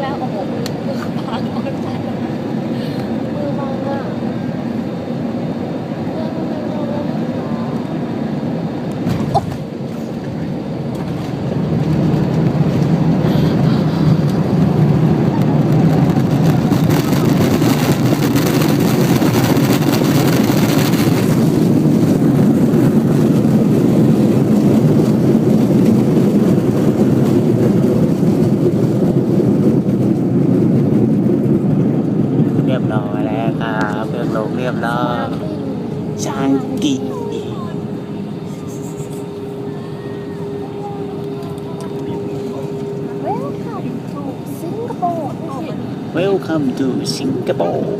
แรกโอ้โหปากร้อนจัด ร้อยแล้วครับเครื่องลงเรียบร้อยชากิเวลคัมทูสิงคโปร์